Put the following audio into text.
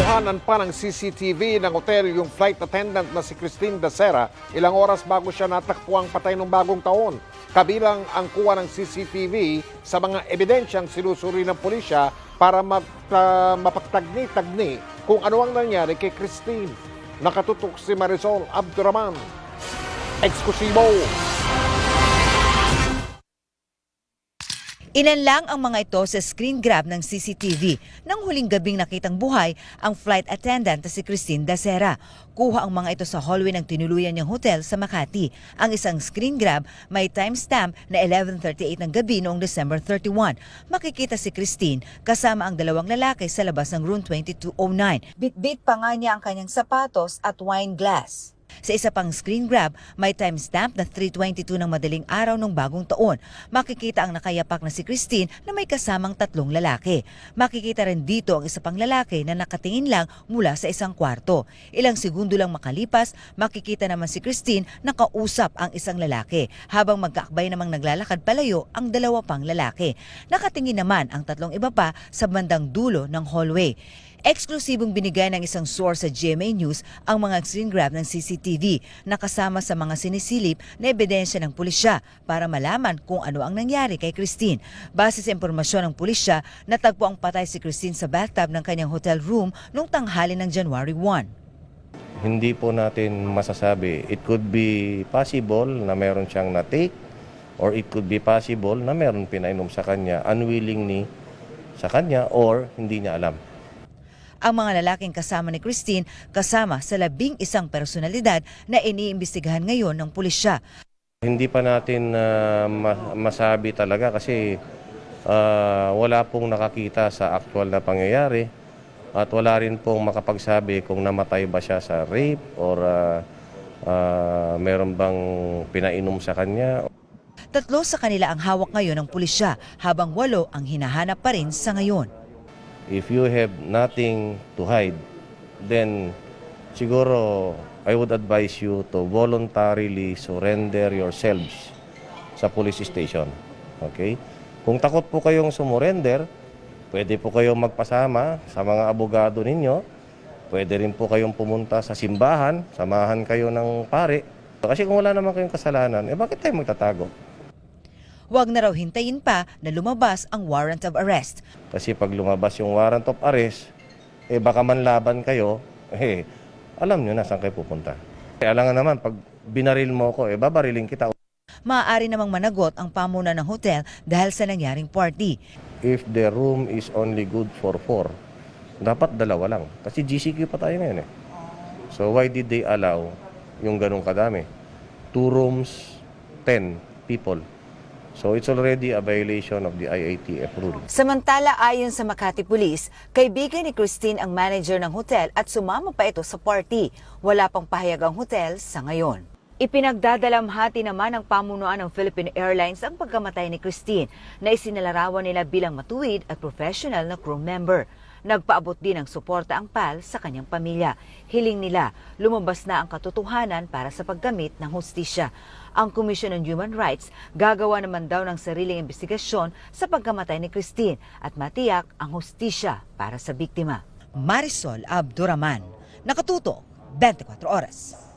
Nakatuhanan pa ng CCTV ng hotel yung flight attendant na si Christine Dacera ilang oras bago siya natakpuang patay ng bagong taon. Kabilang ang kuha ng CCTV sa mga ebidensyang sinusuri ng pulisya para mag, ah, mapagtagni-tagni kung ano ang nangyari kay Christine. Nakatutok si Marisol Abduraman. Eksklusibo! Ilan lang ang mga ito sa screen grab ng CCTV nang huling gabing nakitang buhay ang flight attendant na si Christine Dacera. Kuha ang mga ito sa hallway ng tinuluyan niyang hotel sa Makati. Ang isang screen grab may timestamp na 11.38 ng gabi noong December 31. Makikita si Christine kasama ang dalawang lalaki sa labas ng room 2209. Bitbit pa nga niya ang kanyang sapatos at wine glass. Sa isa pang screen grab, may timestamp na 3.22 ng madaling araw ng bagong taon. Makikita ang nakayapak na si Christine na may kasamang tatlong lalaki. Makikita rin dito ang isa pang lalaki na nakatingin lang mula sa isang kwarto. Ilang segundo lang makalipas, makikita naman si Christine na kausap ang isang lalaki habang magkaakbay namang naglalakad palayo ang dalawa pang lalaki. Nakatingin naman ang tatlong iba pa sa bandang dulo ng hallway. Eksklusibong binigay ng isang source sa GMA News ang mga screen grab ng CCTV na kasama sa mga sinisilip na ebidensya ng pulisya para malaman kung ano ang nangyari kay Christine. Base sa impormasyon ng pulisya, natagpo ang patay si Christine sa bathtub ng kanyang hotel room noong tanghali ng January 1. Hindi po natin masasabi. It could be possible na meron siyang na-take or it could be possible na meron pinainom sa kanya unwillingly sa kanya or hindi niya alam. Ang mga lalaking kasama ni Christine kasama sa labing isang personalidad na iniimbestigahan ngayon ng pulisya. Hindi pa natin ma- masabi talaga kasi ah, wala pong nakakita sa actual na pangyayari at wala rin pong makapagsabi kung namatay ba siya sa rape or ah, ah, meron bang pinainom sa kanya Tatlo sa kanila ang hawak ngayon ng pulisya habang walo ang hinahanap pa rin sa ngayon. If you have nothing to hide, then siguro I would advise you to voluntarily surrender yourselves sa police station. Okay? Kung takot po kayong sumurrender, pwede po kayong magpasama sa mga abogado ninyo. Pwede rin po kayong pumunta sa simbahan, samahan kayo ng pare. Kasi kung wala naman kayong kasalanan, eh bakit tayo magtatago? Huwag na raw hintayin pa na lumabas ang warrant of arrest. Kasi pag lumabas yung warrant of arrest, eh baka manlaban kayo, eh alam nyo na saan kayo pupunta. Eh, alangan naman, pag binaril mo ko, eh babariling kita. Maaari namang managot ang pamuna ng hotel dahil sa nangyaring party. If the room is only good for four, dapat dalawa lang. Kasi GCQ pa tayo ngayon eh. So why did they allow yung ganong kadami? Two rooms, 10 people. So it's already a violation of the IATF rule. Samantala ayon sa Makati Police, kaibigan ni Christine ang manager ng hotel at sumama pa ito sa party. Wala pang pahayag ang hotel sa ngayon. Ipinagdadalamhati naman ng pamunuan ng Philippine Airlines ang pagkamatay ni Christine na isinalarawan nila bilang matuwid at professional na crew member. Nagpaabot din ng suporta ang PAL sa kanyang pamilya. Hiling nila, lumabas na ang katotohanan para sa paggamit ng hustisya. Ang Commission on Human Rights gagawa naman daw ng sariling investigasyon sa pagkamatay ni Christine at matiyak ang hustisya para sa biktima. Marisol Abduraman, Nakatuto, 24 Oras.